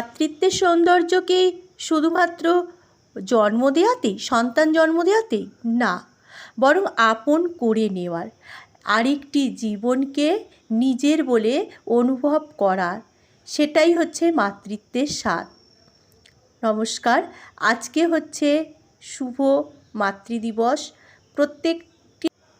মাতৃত্বের সৌন্দর্য কি শুধুমাত্র জন্ম দেওয়াতেই সন্তান জন্ম দেওয়াতেই না। বরং আপন করে নেওয়ার, আরেকটি জীবনকে নিজের বলে অনুভব করার, সেটাই হচ্ছে মাতৃত্বের স্বাদ। নমস্কার। আজকে হচ্ছে শুভ মাতৃদিবস। প্রত্যেকটি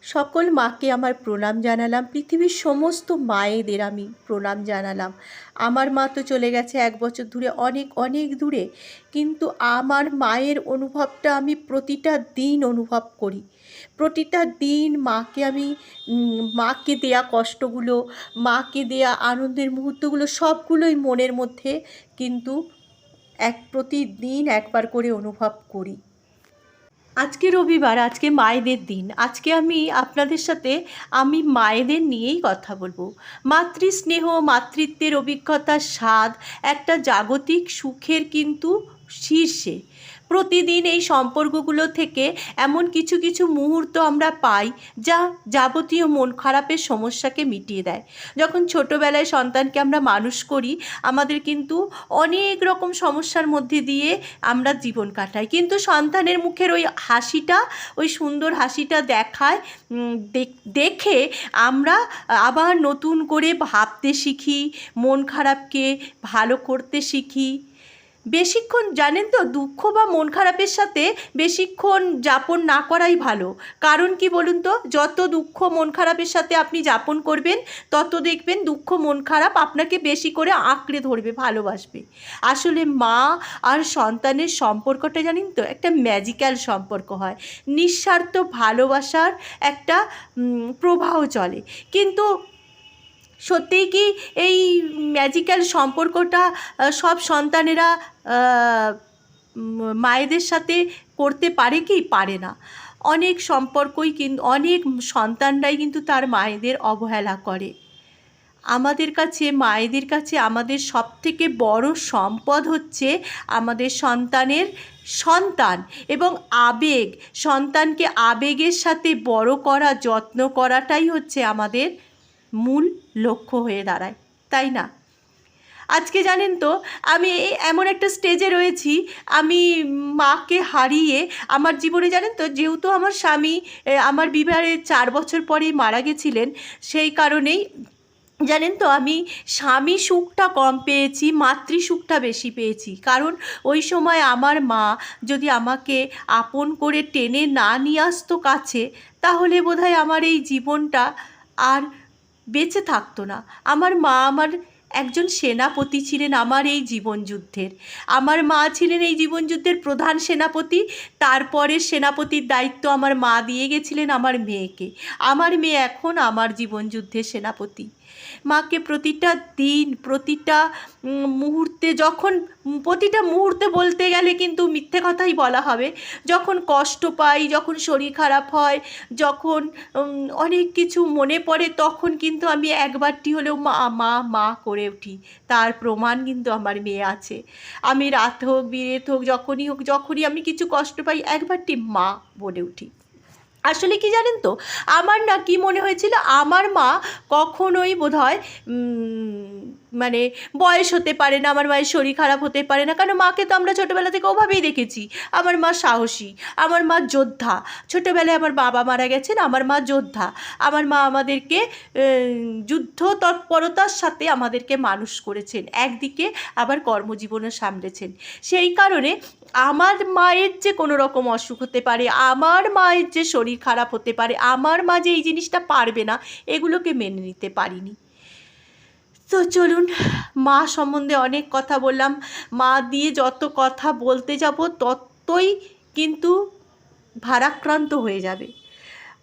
সকল মাকে আমার প্রণাম জানালাম, পৃথিবীর সমস্ত মায়েদের আমি প্রণাম জানালাম। আমার মা তো চলে গেছে এক বছর দূরে, অনেক অনেক দূরে। কিন্তু আমার মায়ের অনুভবটা আমি প্রতিটা দিন অনুভব করি। প্রতিটা দিন মাকে আমি মাকে দেয়া কষ্টগুলো, মাকে দেয়া আনন্দের মুহূর্তগুলো সবগুলোই মনের মধ্যে কিন্তু এক প্রতিদিন একবার করে অনুভব করি। আজকে রবিবার, আজকে মায়েদের দিন। আজকে আমি আপনাদের সাথে আমি মায়েদের নিয়েই কথা বলব। মাতৃস্নেহ, মাতৃত্বের অভিজ্ঞতার স্বাদ, একটা জাগতিক সুখের কিন্তু শীর্ষে। প্রতিদিন এই সম্পর্কগুলো থেকে এমন কিছু কিছু মুহূর্ত আমরা পাই যা যাবতীয় মন খারাপের সমস্যাকে মিটিয়ে দেয়। যখন ছোটোবেলায় সন্তানকে আমরা মানুষ করি, আমাদের কিন্তু অনেক রকম সমস্যার মধ্যে দিয়ে আমরা জীবন কাটাই। কিন্তু সন্তানের মুখের ওই হাসিটা, ওই সুন্দর হাসিটা দেখায় দেখে আমরা আবার নতুন করে ভাবতে শিখি, মন খারাপকে ভালো করতে শিখি। বেশিক্ষণ জানেন তো দুঃখ বা মন খারাপের সাথে বেশিক্ষণ যাপন না করাই ভালো। কারণ কি বলুন তো? যত দুঃখ, মন খারাপের সাথে আপনি যাপন করবেন, তত দেখবেন দুঃখ, মন খারাপ আপনাকে বেশি করে আঁকড়ে ধরবে, ভালোবাসবে। আসলে মা আর সন্তানের সম্পর্কটা জানেন তো? একটা ম্যাজিক্যাল সম্পর্ক হয়। নিঃস্বার্থ ভালোবাসার একটা প্রবাহ চলে। কিন্তু সত্যিই কি এই ম্যাজিক্যাল সম্পর্কটা সব সন্তানেরা মায়েদের সাথে করতে পারে কি? পারে না। অনেক সম্পর্কই কিন্তু অনেক সন্তানরাই কিন্তু তার মায়েদের অবহেলা করে। আমাদের কাছে, মায়েদের কাছে আমাদের সবথেকে বড় সম্পদ হচ্ছে আমাদের সন্তানের সন্তান এবং আবেগ। সন্তানকে আবেগের সাথে বড় করা, যত্ন করাটাই হচ্ছে আমাদের মূল লক্ষ্য হয়ে দাঁড়ায়, তাই না? আজকে জানেন তো, আমি এমন একটা স্টেজে রয়েছি, আমি মাকে হারিয়ে আমার জীবনে জানেন তো, যেহেতু আমার স্বামী আমার বিবাহের চার বছর পরেই মারা গেছিলেন, সেই কারণেই জানেন তো, আমি স্বামী সুখটা কম পেয়েছি, মাতৃ সুখটা বেশি পেয়েছি। কারণ ওই সময় আমার মা যদি আমাকে আপন করে টেনে না নিয়ে আসতো কাছে, তাহলে বোধহয় আমার এই জীবনটা আর বেঁচে থাকতো না। আমার মা আমার একজন সেনাপতি ছিলেন আমার এই জীবনযুদ্ধের আমার মা ছিলেন এই জীবনযুদ্ধের প্রধান সেনাপতি। তারপরে সেনাপতির দায়িত্ব আমার মা দিয়ে গেছিলেন আমার মেয়েকে। আমার মেয়ে এখন আমার জীবনযুদ্ধের সেনাপতি। মাকে প্রতিটা দিন, প্রতিটা মুহূর্তে, যখন প্রতিটা মুহূর্তে বলতে গেলে কিন্তু মিথ্যে কথাই বলা হবে। যখন কষ্ট পাই, যখন শরীর খারাপ হয়, যখন অনেক কিছু মনে পড়ে, তখন কিন্তু আমি একবারটি হলেও মা মা মা করে উঠি। তার প্রমাণ কিন্তু আমার মেয়ে আছে। আমি রাত হোক, বিরেত হোক, যখনই হোক, যখনই আমি কিছু কষ্ট পাই, একবারটি মা বলে উঠি। আসলে কি জানেন তো? আমার না কি মনে হয়েছিল, আমার মা কখনোই বোধ হয় মানে বয়স হতে পারে না, আমার মায়ের শরীর খারাপ হতে পারে না। কারণ মাকে তো আমরা ছোটোবেলা থেকে ওভাবেই দেখেছি। আমার মা সাহসী, আমার মা যোদ্ধা। ছোটোবেলায় আমার বাবা মারা গেছেন, আমার মা যোদ্ধা। আমার মা আমাদেরকে যুদ্ধ তৎপরতার সাথে আমাদেরকে মানুষ করেছেন। একদিকে আবার কর্মজীবনও সামলেছেন। সেই কারণে আমার মায়ের যে কোনো রকম অসুখ হতে পারে, আমার মায়ের যে শরীর খারাপ হতে পারে, আমার মাঝে এই জিনিসটা পারবে না, এগুলোকে মেনে নিতে পারিনি। তো চলুন, মা সম্বন্ধে অনেক কথা বললাম। মা দিয়ে যত কথা বলতে যাব, ততই কিন্তু ভারাক্রান্ত হয়ে যাবে।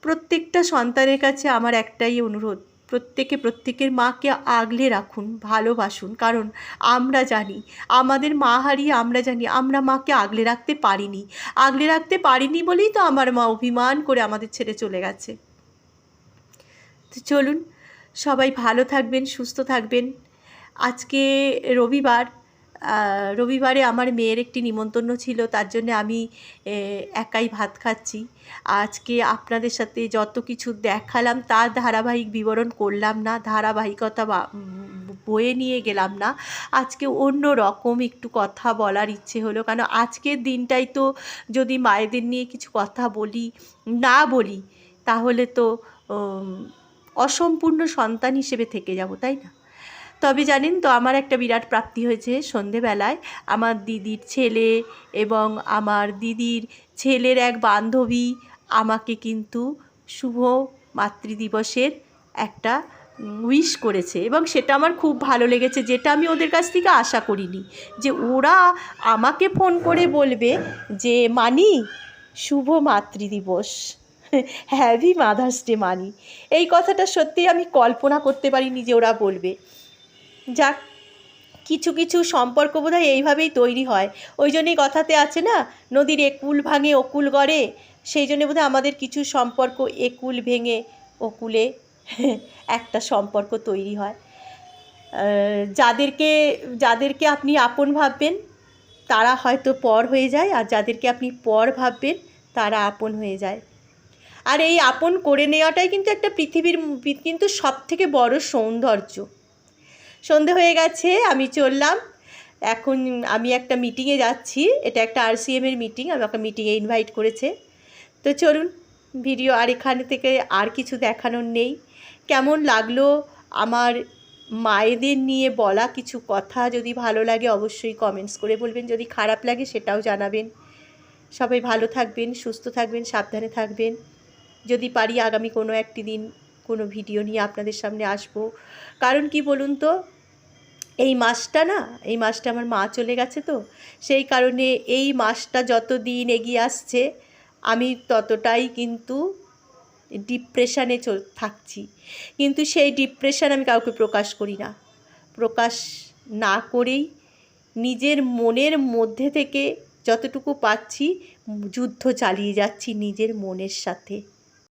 প্রত্যেকটা সন্তানের কাছে আমার একটাই অনুরোধ প্রত্যেকে প্রত্যেকের মাকে আগলে রাখুন, ভালোবাসুন। কারণ আমরা জানি, আমাদের মা হারিয়ে আমরা জানি, আমরা মাকে আগলে রাখতে পারিনি। আগলে রাখতে পারিনি বলেই তো আমার মা অভিমান করে আমাদের ছেড়ে চলে গেছে। তো চলুন, সবাই ভালো থাকবেন, সুস্থ থাকবেন। আজকে রবিবার রবিবারে আমার মেয়ের একটি নিমন্ত্রণ ছিল, তার জন্য আমি একাই ভাত খাচ্ছি। আজকে আপনাদের সাথে যত কিছু দেখালাম, তার ধারাবাহিক বিবরণ করলাম না, ধারাবাহিকতা বয়ে নিয়ে গেলাম না। আজকে অন্য রকম একটু কথা বলার ইচ্ছে হলো, কারণ আজকের দিনটাই তো যদি মায়েদের নিয়ে কিছু কথা বলি, না বলি, তাহলে তো অসম্পূর্ণ সন্তান হিসেবে থেকে যাব, তাই না? তবে জানেন তো, আমার একটা বিরাট প্রাপ্তি হয়েছে সন্ধেবেলায়। আমার দিদির ছেলে এবং আমার দিদির ছেলের এক বান্ধবী আমাকে কিন্তু শুভ মাতৃদিবসের একটা উইশ করেছে এবং সেটা আমার খুব ভালো লেগেছে, যেটা আমি ওদের কাছ থেকে আশা করিনি। যে ওরা আমাকে ফোন করে বলবে যে, মানি, শুভ মাতৃদিবস। হ্যাভি মাদার্স ডে মানি। এই কথাটা সত্যি আমি কল্পনা করতে পারিনি যে ওরা বলবে। যাক, কিছু কিছু সম্পর্ক বোধহয় এইভাবেই তৈরি হয়। ওই জন্যই কথাতে আছে না, নদীর একুল ভাঙে অকুল গড়ে, সেই জন্য বোধহয় আমাদের কিছু সম্পর্ক একুল ভেঙে অকুলে একটা সম্পর্ক তৈরি হয়। যাদেরকে যাদেরকে আপনি আপন ভাববেন, তারা হয়তো পর হয়ে যায়, আর যাদেরকে আপনি পর ভাববেন, তারা আপন হয়ে যায়। আর এই আপন করে নেওয়াটাই কিন্তু একটা পৃথিবীর, কিন্তু সব থেকে বড় সৌন্দর্য। সন্ধে হয়ে গেছে, আমি চললাম। এখন আমি একটা মিটিংয়ে যাচ্ছি, এটা একটা আরসিএমের মিটিং আমাকে মিটিংয়ে ইনভাইট করেছে। তো চলুন ভিডিও আর এখানে থেকে আর কিছু দেখানোর নেই। কেমন লাগল আমার মায়েদের নিয়ে বলা কিছু কথা? যদি ভালো লাগে অবশ্যই কমেন্টস করে বলবেন, যদি খারাপ লাগে সেটাও জানাবেন। সবাই ভালো থাকবেন, সুস্থ থাকবেন, সাবধানে থাকবেন। যদি পারি আগামী কোনো একটি দিন কোনো ভিডিও নিয়ে আপনাদের সামনে আসব। কারণ কি বলুন তো, এই মাসটা না, এই মাসটা আমার মা চলে গেছে তো, সেই কারণে এই মাসটা যত দিন এগিয়ে আসছে, আমি ততটাই কিন্তু ডিপ্রেশানে থাকছি। কিন্তু সেই ডিপ্রেশান আমি কাউকে প্রকাশ করি না। প্রকাশ না করেই নিজের মনের মধ্যে থেকে যতটুকু পাচ্ছি, যুদ্ধ চালিয়ে যাচ্ছি নিজের মনের সাথে।